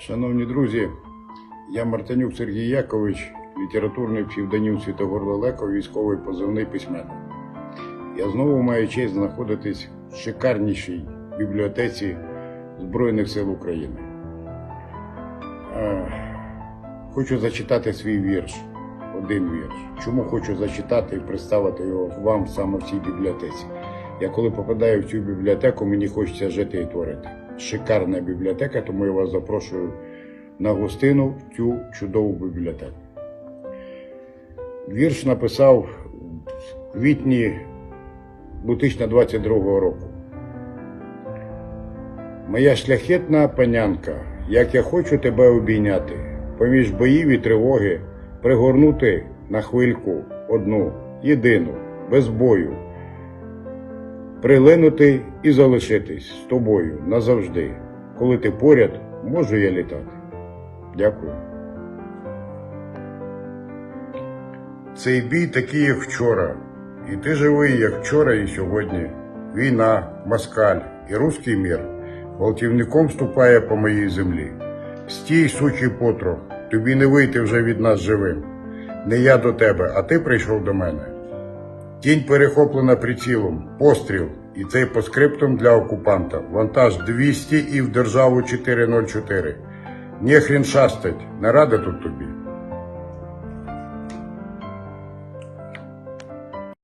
Шановні друзі, я Мартинюк Сергій Якович, літературний псевдонім Світогор Лелеко, військовий позивний письменник. Я знову маю честь знаходитись в шикарнішій бібліотеці Збройних сил України. Е, Хочу зачитати свій вірш, один вірш. Чому хочу зачитати і представити його вам саме в цій бібліотеці? Я коли попадаю в цю бібліотеку, мені хочеться жити і творити. Шикарна бібліотека, тому я вас запрошую на гостину в цю чудову бібліотеку. Вірш написав в квітні 2022 року. Моя шляхетна панянка, як я хочу тебе обійняти, поміж боїв і тривоги, пригорнути на хвильку одну, єдину, без бою, прилинути і залишитись з тобою назавжди. Коли ти поряд, можу я літати. Дякую. Цей бій такий, як вчора. І ти живий, як вчора і сьогодні. Війна, москаль і руський мір гвалтівником ступає по моїй землі. Стій, сучий потрох, тобі не вийти вже від нас живим. Не я до тебе, а ти прийшов до мене. Тінь перехоплена прицілом, постріл, і цей по скриптум для окупанта. Вантаж 200 і в державу 404. Нехрін шастать, Нарада тут тобі.